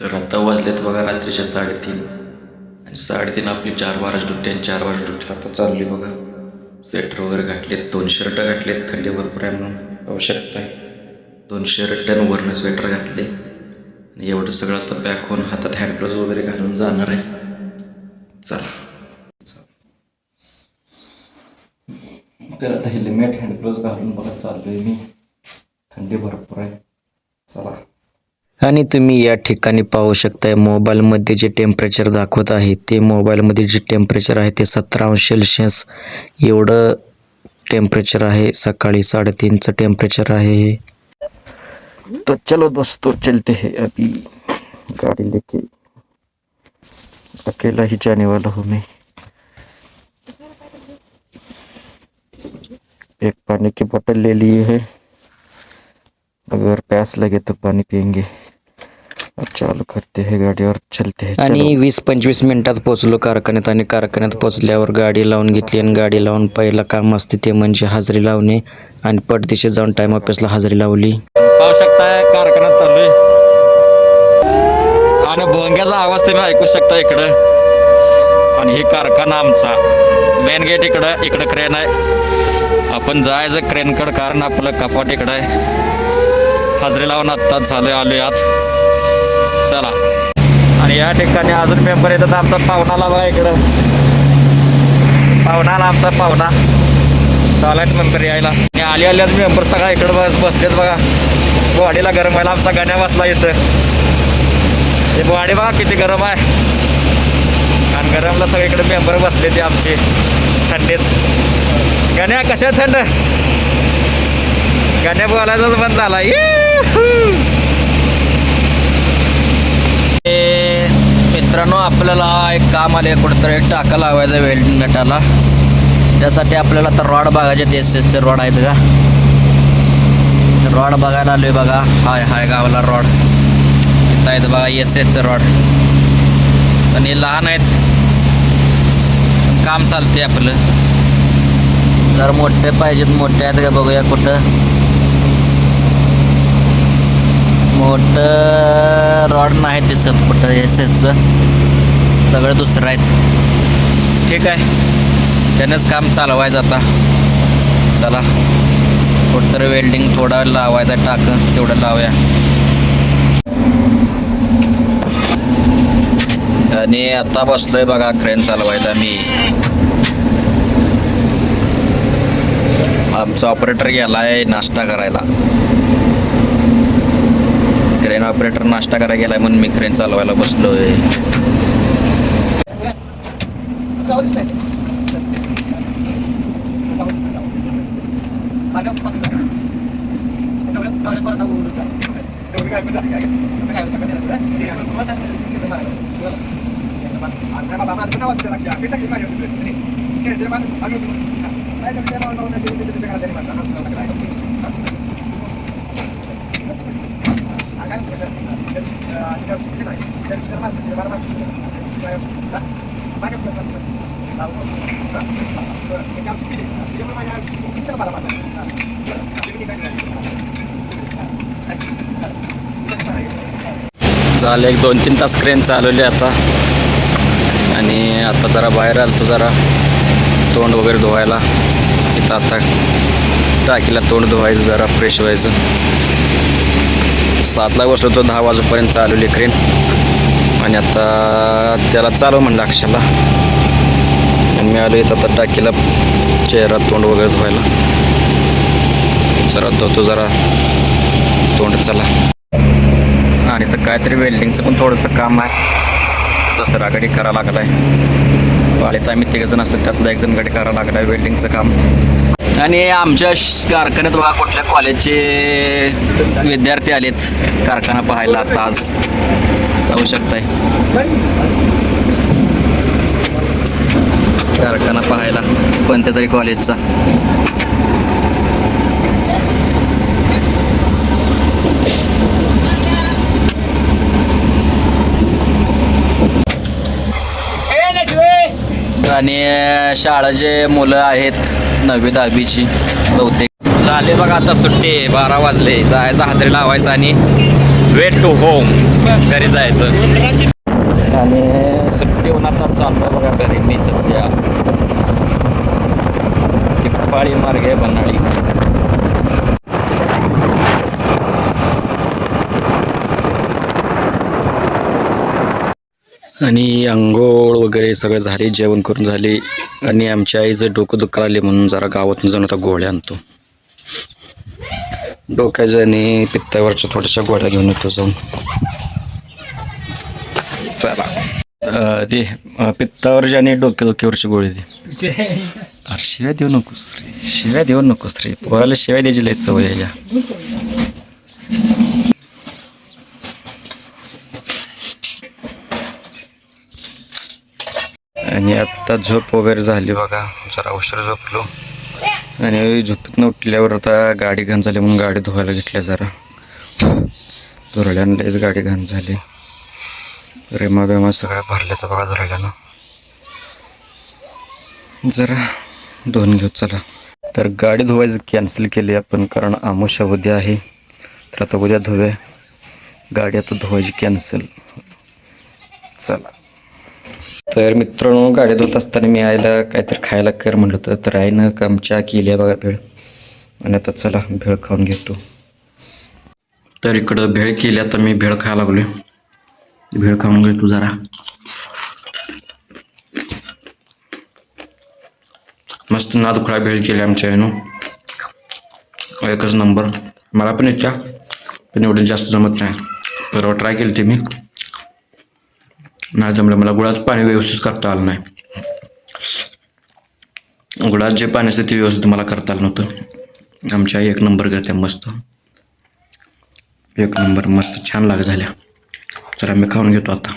तर आता वाजलेत बघा रात्रीच्या साडेतीन. आणि साडेतीन आपली चार बाराच डुट्टी आणि चार बाराच डुट्टी आता चालली बघा. स्वेटर वगैरे घातलेत दोन शर्ट घातलेत थंडी भरपूर आहे म्हणून आवश्यकता आहे. दोन शर्ट आणि वरनं स्वेटर घातले. आणि एवढं सगळं आता पॅक होऊन हातात हँडग्लोव्ज वगैरे घालून जाणार आहे. चला. तर आता हेल्मेट हँडग्लोव्ज घालून बघा चाललोय मी. थंडी भरपूर आहे. चला. आणि तुम्ही या ठिकाणी पाहू शकताय, मोबाईलमध्ये जे टेम्परेचर दाखवत ते मोबाईलमध्ये जे टेम्परेचर आहे ते सतरा अंश सेल्सिअस एवढं टेम्परेचर आहे. सकाळी साडेतीनचं टेम्परेचर आहे हे. तो चलो दोस्तों, चलते हैं अभी. गाड़ी लेके. अकेला ही जाने वाला हूँ मैं. एक पानी की बोतल ले लिए है. अगर प्यास लगे तो पानी पियेंगे. चालू करते हैं गाडी और चलते हैं आणि वीस पंचवीस मिनिटात पोहोचलो कारखान्यात आणि कारखान्यात पोहोचल्यावर गाडी लावून घेतली आणि गाडी लावून पहिलं काम असते ते म्हणजे हाजरी लावणे आणि पटदिशी जाऊन टाइम ऑफिसला हाजरी लावली. पाहू शकताय कारखान्यात चाललोय. आणि भोंग्याचा आवाज तुम्ही ऐकू शकता इकडं. आणि हे कारखाना आमचा. मेन गेट इकडं इकडं क्रेन आहे. आपण जायचं क्रेनकडं कारण आपलं कपाट इकडं आहे. हाजरी लावून आत्ताच झालोय आलोय आत. चला आणि या ठिकाणी अजून मेंबर येतात आमचा पाहुणाला बघा इकडं. पाहुणाला आमचा पाहुणा चालायत मेंबर यायला. आणि आली आल्याच मेंबर सगळा इकडं बस बसलेत बघा. बॉडीला गरम व्हायला आमचा गाण्या बसला इथं. ते बॉडी बघा किती गरम आहे. आणि गरमला सगळीकडे मेंबर बसले ते आमचे. थंडीत. गाण्या कशा थंड? गाण्या बोलायचाच बंद झाला. मित्रांनो आपल्याला एक काम आले कुठंतरी एक टाका लावायचा वेल्डिंग नटाला. त्यासाठी आपल्याला तर रॉड बघायचे एस एसचे रॉड आहेत का? रॉड बघायला आलोय बघा. हाय हाय गावाला रॉड. इथं आहेत बघा एस एसचे रॉड. पण हे लहान आहेत. काम चालते आपलं. जर मोठे पाहिजेत मोठे आहेत का बघूया कुठं. मोठं रॉड नाही दिसत कुठं एस एसचं सगळं दुसरं आहेत. ठीक आहे. त्यानंच काम चालवायचं आता. चला. कुठंतरी वेल्डिंग थोडा लावायचा टाक. तेवढं लावूया. आणि आता बसलोय बघा क्रेन चालवायला मी. आमचा ऑपरेटर गेलाय नाश्ता करायला. क्रेन ऑपरेटर नाश्ता करायला गेलाय म्हणून मी क्रेन चालवायला बसलोय. झालं एक दोन तीन तास क्रेन चालवली आता. आणि आता जरा बाहेर आलो तो जरा तोंड वगैरे धुवायला. इथं आता टाकीला तोंड धुवायचं जरा फ्रेश व्हायचं. सातला बसलो तो दहा वाजेपर्यंत चालवली क्रेन आणि आता त्याला चालव म्हणलं अक्षरला. आणि मी आलो इथं आता टाकीला चेहरा तोंड वगैरे धुवायला. जरा धुतो जरा तोंड चला. आणि तर काहीतरी वेल्डिंगचं पण थोडंसं काम आहे. दुसरा गाडी आहे आले पाळीत आम्ही तिघजण असतो त्यातला एकजण गाडी करावं लागला आहे वेल्डिंगचं काम. आणि आमच्या कारखान्यात बघा कुठल्या कॉलेजचे विद्यार्थी आलेत. कारखाना पाहायला आता आज. जाऊ शकताय. कारखाना पाहायला कोणत्या तरी कॉलेजचा आणि शाळेचे मुलं आहेत नववी दहावीची बहुतेक. झाले बघा आता सुट्टी बारा वाजले. जायचं हाजरी लावायचं आणि वेट टू होम घरी जायचं. आणि सुट्टी होऊन आता चाललो बघा घरी मी सध्या. तिप्पाळी मार्ग आहे बनाळी आणि आंघोळ वगैरे सगळं झाले जेवण करून झाले. आणि आमच्या आईचं डोकं दुखा आले म्हणून जरा गावातून जाऊन आता गोळ्या आणतो. डोक्याच्या आणि पित्तावरच्या थोड्याशा गोळ्या घेऊन येतो जाऊन. चला. ते अं, पित्तावरची आणि डोक्यावरची गोळी दे. अरे शिव्या देऊ नकोस रे शिव्या देऊ नकोस रे. पोराला शिव्या द्यायची लय सवय या. आणि आत्ता झोप वगैरे झाली बघा. जरा उशीर झोपलो. आणि झोपेतनं उठल्यावर आता गाडी घाण झाली म्हणून गाडी धुवायला घेतल्या जरा. धुरड्यानं गाडी घाण झाली. रेमा बेमा सगळ्या भरल्या तर बघा धुरड्यानं जरा धुवून घेऊ चला. तर गाडी धुवायचं कॅन्सल केली आपण कारण आमुषा उद्या आहे. तर आता उद्या धुवे गाडी आता धुवायची कॅन्सल चला. तर मित्रांनो गाडी धुत असताना मी आईला काहीतरी खायला कर म्हणलं होतं. तर आईनं आमच्या केली आहे बघा भेळ. आणि आता चला भेळ खाऊन घेतो. तर इकडं भेळ केली आता मी भेळ खायला लागलोय. भेळ खाऊन घेतो जरा. मस्त नादुखळा भेळ केली आमच्या आईनं. एकच नंबर. मला पण इच्छा पण एवढं जास्त जमत नाही. परवा ट्राय केली ते मी. नाही जमलं मला. गुळाचं पाणी व्यवस्थित करता आलं नाही. गुळात जे पाणी असतं ते व्यवस्थित मला करता आलं नव्हतं. आमच्या एक नंबर करते मस्त. एक नंबर मस्त छान लाग झाल्या. चला मी खाऊन घेतो आता.